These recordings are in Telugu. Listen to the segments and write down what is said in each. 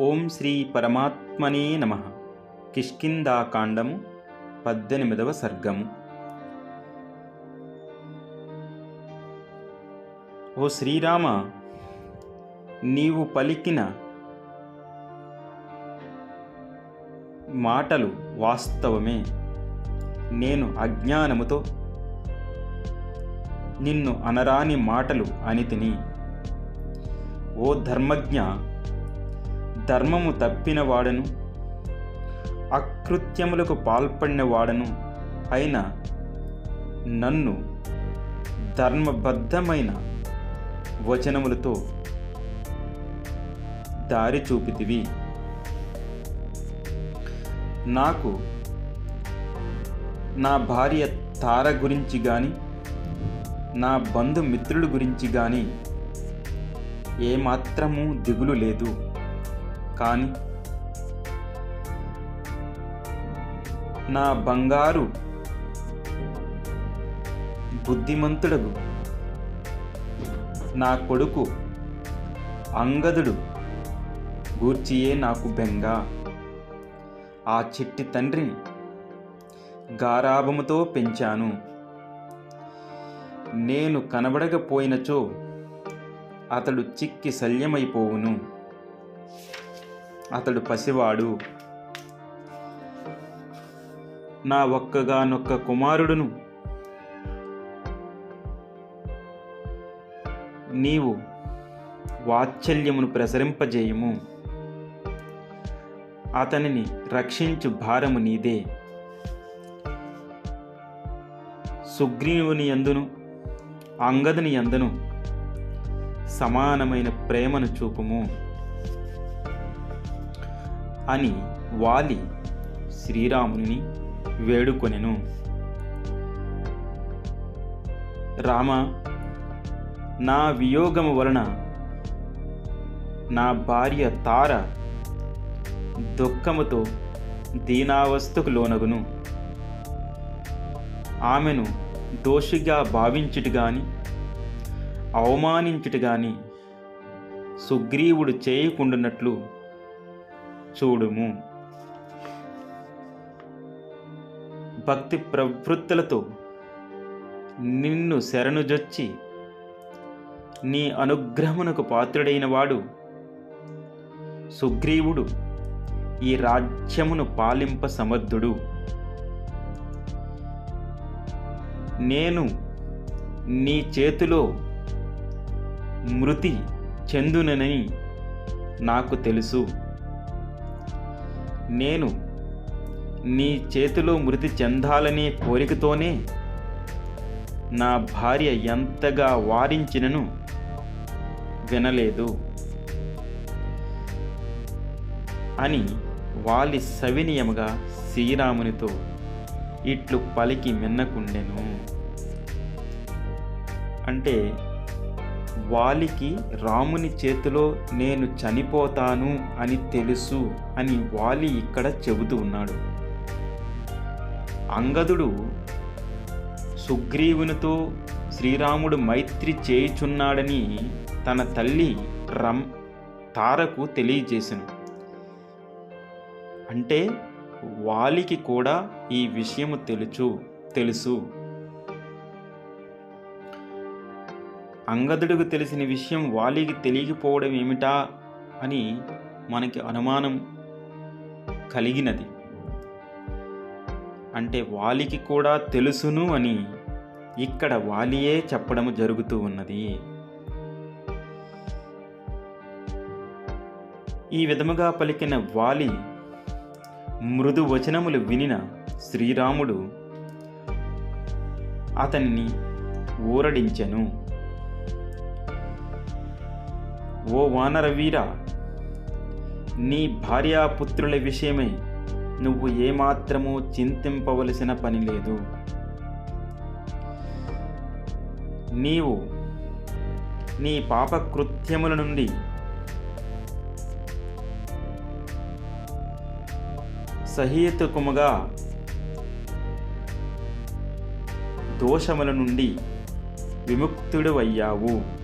ఓం శ్రీ పరమాత్మనే నమ. కిష్కిందాకాండము పద్దెనిమిదవ సర్గము ఓ శ్రీరామ నీవు పలికిన మాటలు వాస్తవమే. నేను అజ్ఞానముతో నిన్ను అనరాని మాటలు అనితిని. ఓ ధర్మజ్ఞ ధర్మము తప్పిన వాడను అకృత్యములకు పాల్పడిన వాడను అయిన నన్ను ధర్మబద్ధమైన వచనములతో దారి చూపితివి. నాకు నా భార్య తార గురించి కానీ నా బంధుమిత్రుల గురించి కానీ ఏమాత్రము దిగులు లేదు. కానీ నా బంగారు బుద్ధిమంతుడగు నా కొడుకు అంగదుడు గూర్చియే నాకు బెంగ. ఆ చిట్టి తండ్రిని గారాభముతో పెంచాను. నేను కనబడకపోయినచో అతడు చిక్కి శల్యమైపోవును. అతడు పసివాడు. నా ఒక్కగానొక్క కుమారుడును. నీవు వాత్సల్యమును ప్రసరింపజేయము. అతనిని రక్షించు భారము నీదే. సుగ్రీవుని యందును అంగదుని యందును సమానమైన ప్రేమను చూపుము. అని వాలి శ్రీరాముని వేడుకొనెను. రామ నా వియోగము వలన నా భార్య తార దుఃఖముతో దీనావస్థకు లోనగును. ఆమెను దోషిగా భావించుటి గాని అవమానించుట గాని సుగ్రీవుడు చేయకుండునట్లు చూడుము. భక్తి ప్రవృత్తులతో నిన్ను శరణుజొచ్చి నీ అనుగ్రహమునకు పాత్రుడైన వాడు సుగ్రీవుడు ఈ రాజ్యమును పాలింప సమర్థుడు. నేను నీ చేతిలో మృతి చెందునని నాకు తెలుసు. నేను నీ చేతిలో మృతి చెందాలనే కోరికతోనే నా భార్య ఎంతగా వారించినను వినలేదు. అని వాలి సవినియముగా శ్రీరామునితో ఇట్లు పలికి మిన్నకుండెను. అంటే వాలికి రాముని చేతిలో నేను చనిపోతాను అని తెలుసు అని వాలి ఇక్కడ చెబుతూ ఉన్నాడు. అంగదుడు సుగ్రీవునితో శ్రీరాముడు మైత్రి చేయుచున్నాడని తన తల్లి రమ్ తారకు తెలియజేశాను అంటే వాలికి కూడా ఈ విషయము తెలుసు తెలుసు. అంగదుడికి తెలిసిన విషయం వాలికి తెలియకపోవడం ఏమిటా అని మనకి అనుమానం కలిగినది. అంటే వాలికి కూడా తెలుసును అని ఇక్కడ వాలియే చెప్పడం జరుగుతూ ఉన్నది. ఈ విధముగా పలికిన వాలి మృదు వచనములు వినిన శ్రీరాముడు అతన్ని ఊరడించెను. ఓ వానరవీర నీ భార్యాపుత్రుల విషయమై నువ్వు ఏమాత్రము చింతింపవలసిన పని లేదు. నీవు నీ పాపకృత్యముల నుండి సహేతుకముగా దోషముల నుండి విముక్తుడు అయ్యావు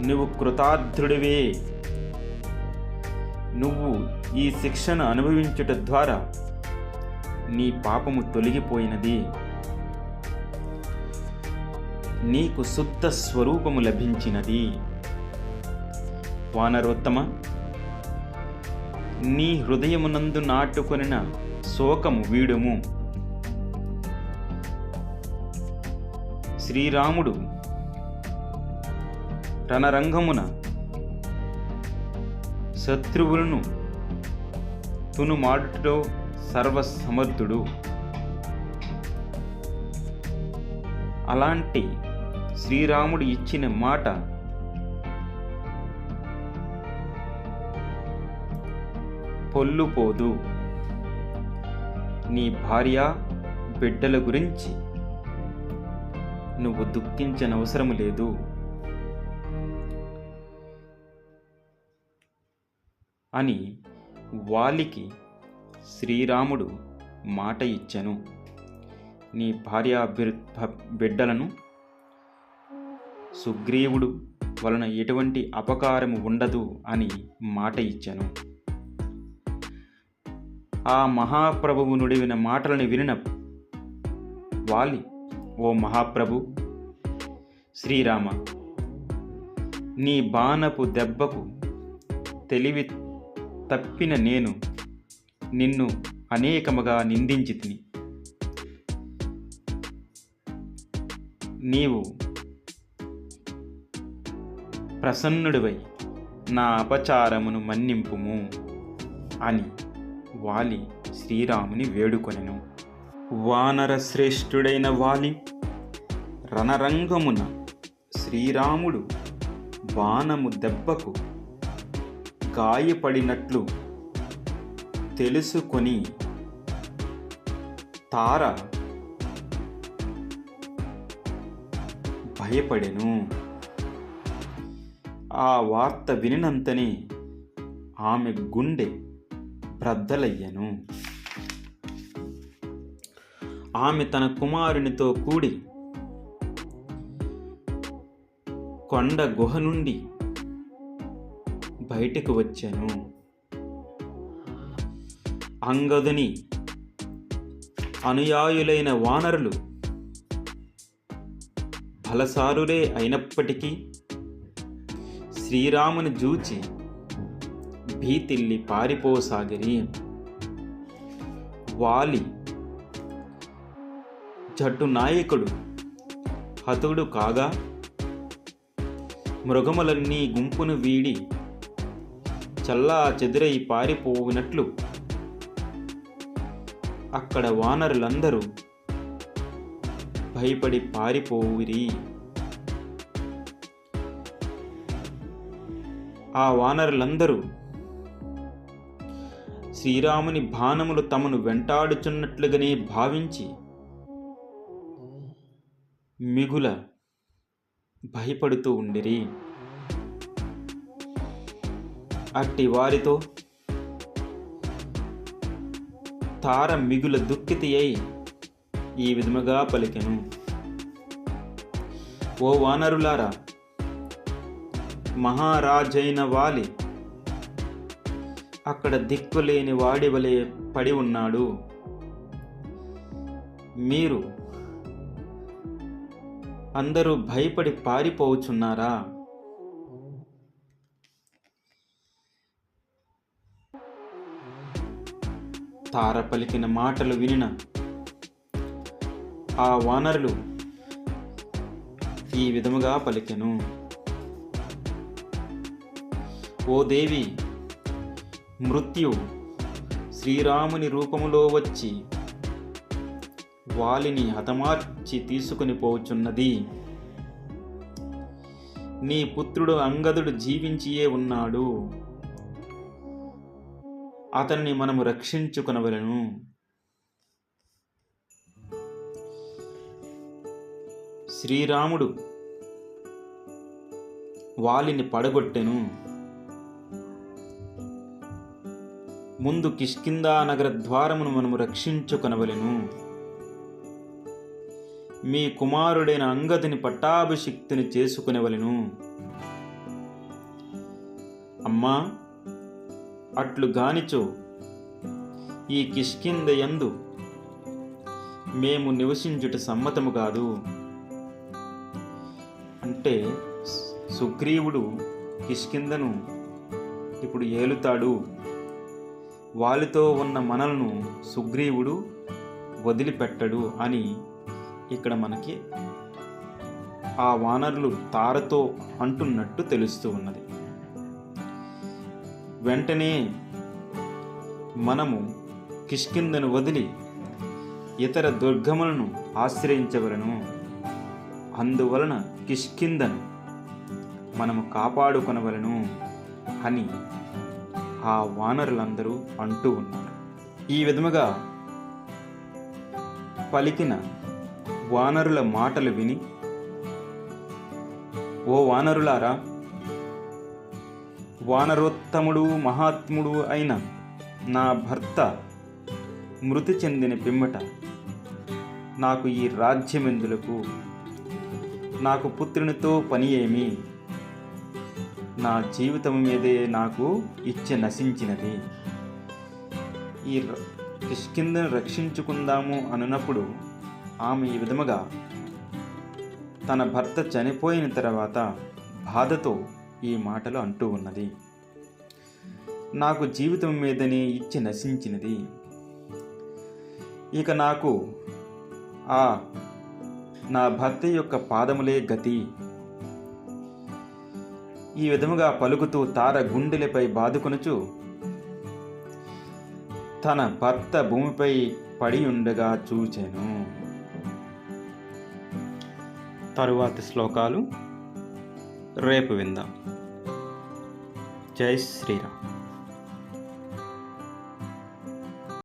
నువ్వు కృతార్థుడివే. నువ్వు ఈ శిక్షను అనుభవించుట ద్వారా నీ పాపము తొలగిపోయినది. నీకు శుద్ధ స్వరూపము లభించినది. వానరోత్తమ నీ హృదయమునందు నాటుకొనిన శోకము వీడుము. శ్రీరాముడు రణరంగమున శత్రువులను తునుమాడుటలో సర్వసమర్థుడు. అలాంటి శ్రీరాముడు ఇచ్చిన మాట పొల్లుపోదు. నీ భార్య బిడ్డల గురించి నువ్వు దుఃఖించనవసరం లేదు. అని వాలికి శ్రీరాముడు మాట ఇచ్చెను. నీ భార్య బిడ్డలను సుగ్రీవుడు వలన ఎటువంటి అపకారము ఉండదు అని మాట ఇచ్చాను. ఆ మహాప్రభువు నుడివిన మాటలను వినిన వాలి ఓ మహాప్రభు శ్రీరామ నీ బాణపు దెబ్బకు తెలివి తప్పిన నేను నిన్ను అనేకముగా నిందించి తిని నీవు ప్రసన్నుడివై నా అపచారమును మన్నింపుము అని వాలి శ్రీరాముని వేడుకొనెను. వానర శ్రేష్ఠుడైన వాలి రణరంగమున శ్రీరాముడు బాణము దెబ్బకు గాయపడినట్లు తెలుసుకొని తార భయపడెను. ఆ వార్త వినినంతనే ఆమె గుండె ప్రద్దలయ్యను. ఆమె తన కుమారునితో కూడి కొండ గుహ నుండి బయటకు వచ్చాను. అంగదుని అనుయాయులైన వానరులు బలసారులే అయినప్పటికీ శ్రీరాముని జూచి భీతిల్లి పారిపోసాగిరి వాలి జట్టు నాయకుడు హతుడు కాగా మృగములన్నీ గుంపును వీడి చల్లా చెదురై పారిపోయినట్లు అక్కడ వానరులందరూ భయపడి పారిపోవిరి. ఆ వానరులందరూ శ్రీరాముని బాణములు తమను వెంటాడుచున్నట్లుగానే భావించి మిగుల భయపడుతూ ఉండిరి. అట్టి వారితో తార మిగుల దుఃఖితి అయి ఈ విధముగా పలికెను. ఓ వానరులారా మహారాజైన వాలి అక్కడ దిక్కులేని వాడి వలె పడి ఉన్నాడు. మీరు అందరూ భయపడి పారిపోవచ్చున్నారా? తార పలికిన మాటలు వినిన ఆ వానరులు ఈ విధముగా పలికెను. ఓ దేవి మృత్యు శ్రీరాముని రూపములో వచ్చి వాలిని హతమార్చి తీసుకుని పోచున్నది. నీ పుత్రుడు అంగదుడు జీవించియే ఉన్నాడు. అతన్ని మనము రక్షించుకునవలను. శ్రీరాముడు వాలిని పడగొట్టెను. ముందు కిష్కిందా నగర ద్వారమును మనము రక్షించుకొనవలెను. మీ కుమారుడైన అంగదిని పట్టాభిషిక్తిని చేసుకునేవలను. అమ్మా అట్లు గానిచో ఈ కిష్కిందయందు మేము నివసించుట సమ్మతము కాదు. అంటే సుగ్రీవుడు కిష్కిందను ఇప్పుడు ఏలుతాడు. వాలితో ఉన్న మనలను సుగ్రీవుడు వదిలిపెట్టడు అని ఇక్కడ మనకి ఆ వానరులు తారతో అంటున్నట్టు తెలుస్తూ ఉన్నది. వెంటనే మనము కిష్కిందను వదిలి ఇతర దుర్గములను ఆశ్రయించవలను. అందువలన కిష్కిందను మనము కాపాడుకొనవలను అని ఆ వానరులందరూ అంటూ ఉన్నారు. ఈ విధముగా పలికిన వానరుల మాటలు విని ఓ వానరులారా వానరోత్తముడు మహాత్ముడు అయిన నా భర్త మృతి చెందిన పిమ్మట నాకు ఈ రాజ్యమెందులకు? నాకు పుత్రునితో పని ఏమి? నా జీవితం మీదే నాకు ఇచ్చ నశించినది. ఈ కిష్కిందను రక్షించుకుందాము అనున్నప్పుడు ఆమె ఈ విధముగా తన భర్త చనిపోయిన తర్వాత బాధతో ఈ మాటలు అంటూ ఉన్నది. నాకు జీవితం మీదనే ఇచ్చి నశించినది. ఇక నాకు ఆ నా భర్త యొక్క పాదములే గతి. ఈ విధముగా పలుకుతూ తార గుండెలపై బాదుకొనుచు తన భర్త భూమిపై పడి ఉండగా చూచాను. తరువాతి శ్లోకాలు రేపు విందాం. జై శ్రీరామ్.